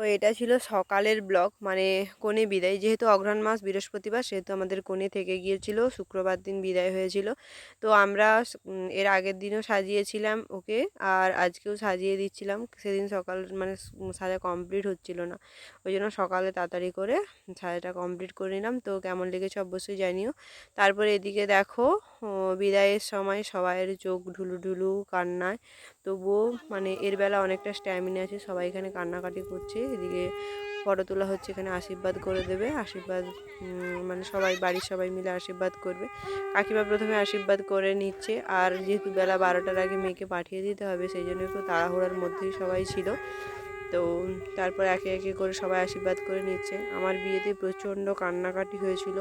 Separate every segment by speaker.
Speaker 1: তো এটা ছিল সকালের ব্লগ। মানে কোণে বিদায়? যেহেতু অঘ্রাণ মাস, বৃহস্পতিবার, সেহেতু আমাদের কোণে থেকে গিয়েছিল, শুক্রবার দিন বিদায় হয়েছিল। তো আমরা এর আগের দিনও সাজিয়েছিলাম ওকে, আর আজকেও সাজিয়ে দিচ্ছিলাম। সেদিন সকাল মানে সাজা কমপ্লিট হচ্ছিল না। ওই জন্য সকালে তাড়াতাড়ি করে সাজাটা কমপ্লিট করে নিলাম। তো কেমন লেগেছে অবশ্যই জানিও। তারপরে এদিকে দেখো বিদায়ের সময় সবাইয়ের চোখ ঢুলু ঢুলু কান্নায়। তবুও মানে এর বেলা অনেকটা স্ট্যামিনা আছে, সবাই এখানে কান্নাকাটি করছে। এদিকে ফটো তোলা হচ্ছে এখানে আশীর্বাদ করে দেবে, আশীর্বাদ মানে সবাই, বাড়ির সবাই মিলে আশীর্বাদ করবে। কাকিমা প্রথমে আশীর্বাদ করে নিচ্ছে, আর যেহেতু বেলা বারোটার আগে মেয়েকে পাঠিয়ে দিতে হবে, সেই জন্য একটু তাড়াহুড়ার মধ্যেই সবাই ছিল। তো তারপর একে একে করে সবাই আশীর্বাদ করে নিচ্ছে। আমার বিয়েতে প্রচণ্ড কান্নাকাটি হয়েছিল।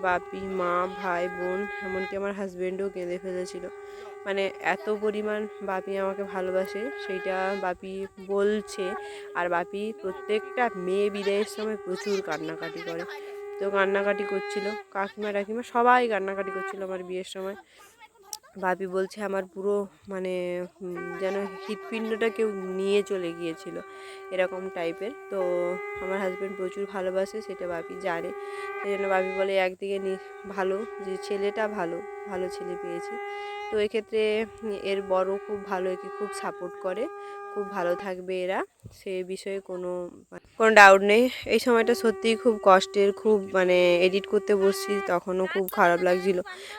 Speaker 1: বাপি, মা, ভাই, বোন, এমনকি আমার হাজব্যান্ডও কেঁদে ফেলেছিল। মানে এত পরিমাণ বাপি আমাকে ভালোবাসে, সেইটা বাপি বলছে। আর বাপি প্রত্যেকটা মেয়ে বিদায়ের সময় প্রচুর কান্নাকাটি করে। তো কান্নাকাটি করছিল কাকিমা টাকিমা সবাই কান্নাকাটি করছিল আমার বিয়ের সময়। ভাবি বলছে আমার পুরো মানে যেন হৃৎপিণ্ডটা কেউ নিয়ে চলে গিয়েছিল এরকম টাইপের তো আমার হাজব্যান্ড প্রচুর ভালোবাসে, সেটা বাপি জানে। সেই জন্য বাপি বলে, একদিকে ভালো যে ছেলেটা ভালো ভালো ছেলে পেয়েছি। তো এক্ষেত্রে এর বড় খুব ভালো একে খুব সাপোর্ট করে। খুব ভালো থাকবে এরা। সে বিষয়ে কোনো কোনো ডাউট নেই। এই সময়টা সত্যিই খুব কষ্টের, খুব মানে এডিট করতে বসছি, তখনও খুব খারাপ লাগছিল।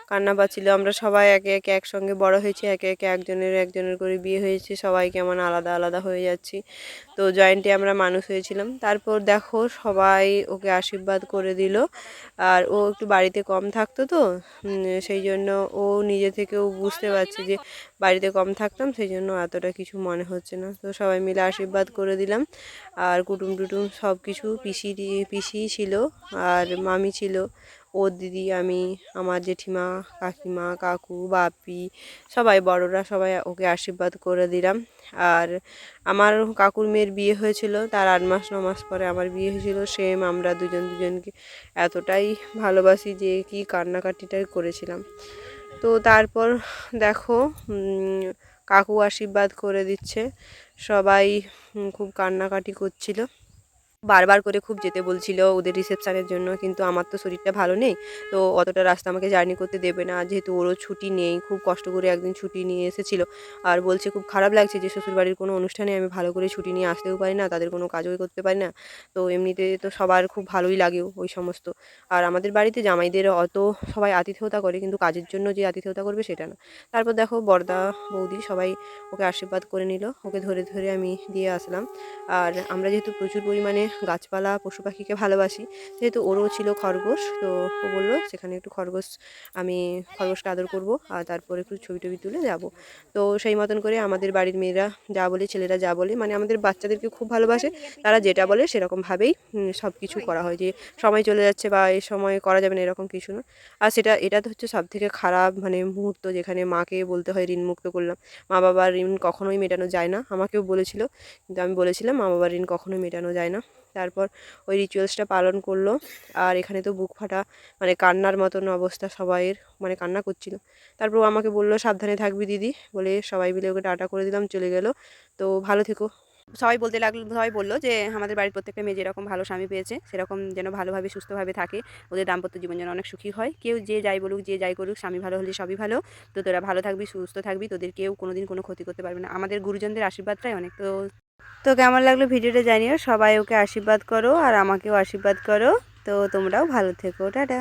Speaker 1: কান্না পাচ্ছিল। আমরা সবাই একে একে একসঙ্গে বড় হয়েছি, একে একে একজনের একজনের করে বিয়ে হয়েছে। সবাই কেমন আলাদা আলাদা হয়ে যাচ্ছি। তো জয়েন্টে আমরা মানুষ হয়েছিলাম। তারপর দেখো, সবাই ওকে আশীর্বাদ করে দিল। আর ও একটু বাড়িতে কম থাকতো তো সেই জন্য ও নিজে থেকেও বুঝতে পারছি যে বাড়িতে কম থাকতাম সেই জন্য এতটা কিছু মনে হচ্ছে না। তো সবাই মিলে আশীর্বাদ করে দিলাম। আর কুটুম টুটুম সব কিছু পিসি পিসি ছিল আর মামি ছিল। ওর দিদি আমি আমার জেঠিমা কাকিমা কাকু বাপি সবাই বড়রা সবাই ওকে আশীর্বাদ করে দিলাম। আর আমার কাকুর মেয়ের বিয়ে হয়েছিল তার আট মাস ন মাস পরে আমার বিয়ে হয়েছিল। সেম আমরা দুজন দুজনকে এতটাই ভালোবাসি যে কি কান্নাকাটিটাই করেছিলাম। তো তারপর দেখো কাকু আশীর্বাদ করে দিচ্ছে। সবাই খুব কান্নাকাটি করছিল। বারবার করে খুব যেতে বলছিল ওদের রিসেপশানের জন্য, কিন্তু আমার তো শরীরটা ভালো নেই, তো অতটা রাস্তা আমাকে জার্নি করতে দেবে না। যেহেতু ওরও ছুটি নেই, খুব কষ্ট করে একদিন ছুটি নিয়ে এসেছিল। আর বলছে খুব খারাপ লাগছে যে শ্বশুরবাড়ির কোনো অনুষ্ঠানে আমি ভালো করে ছুটি নিয়ে আসতেও পারি না, তাদের কোনো কাজও করতে পারি না। তো এমনিতে তো সবার খুব ভালোই লাগেও ওই সমস্ত। আর আমাদের বাড়িতে জামাইদের অত সবাই আতিথেয়তা করে, কিন্তু কাজের জন্য যে আতিথেয়তা করবে সেটা না। তারপর দেখো বর্দা বৌদি সবাই ওকে আশীর্বাদ করে নিল, ওকে ধরে ধরে আমি দিয়ে আসলাম। আর আমরা যেহেতু প্রচুর পরিমাণে গাছপালা, পশু পাখিকে ভালোবাসি। যেহেতু ওরও ছিল খরগোশ, তো ও বলল, সেখানে একটু খরগোশ আমি খরগোশকে আদর করব, আর তারপর একটু ছবি টবি তুলে যাব। তো সেই মতন করে আমাদের বাড়ির মেয়েরা যা বলে, ছেলেরা যা বলে মানে আমাদের বাচ্চাদেরকে খুব ভালোবাসে। তারা যেটা বলে সেরকমভাবেই সব কিছু করা হয় যে সময় চলে যাচ্ছে বা এই সময় করা যাবে না, এরকম কিছু না। আর সেটা, এটা তো হচ্ছে সব থেকে খারাপ মানে মুহূর্ত যেখানে মাকে বলতে হয়, ঋণ মুক্ত করলাম। মা বাবার ঋণ কখনোই মেটানো যায় না। আমাকেও বলেছিল, কিন্তু আমি বলেছিলাম, মা বাবার ঋণ কখনোই মেটানো যায় না। তারপর ওই রিচুয়ালসটা পালন করল। আর এখানে তো বুক ফাটা মানে কান্নার মতন অবস্থা সবাইয়ের মানে কান্না করছিল। তারপর ও আমাকে বলল, সাবধানে থাকবি দিদি। বলে সবাই মিলে ওকে টাটা করে দিলাম, চলে গেল। তো ভালো থেকো।
Speaker 2: সবাই বলতে লাগল, সবাই বলল যে, আমাদের বাড়ির প্রত্যেকটা মেয়ে যেরকম ভালো স্বামী পেয়েছে, সেরকম যেন ভালোভাবে, সুস্থভাবে থাকে। ওদের দাম্পত্য জীবন যেন অনেক সুখী হয়। কেউ যে যাই বলুক, যে যাই করুক, স্বামী ভালো হলে সবই ভালো। তো তোরা ভালো থাকবি, সুস্থ থাকবি। তোদের কেউ কোনোদিন কোনো ক্ষতি করতে পারবে না। আমাদের গুরুজনদের আশীর্বাদটাই অনেক। তো
Speaker 1: তো কেমন লাগল ভিডিওটা জানিও? সবাই ওকে আশীর্বাদ করো আর আমাকেও আশীর্বাদ করো। তো তোমরাও ভালো থেকো। টাটা।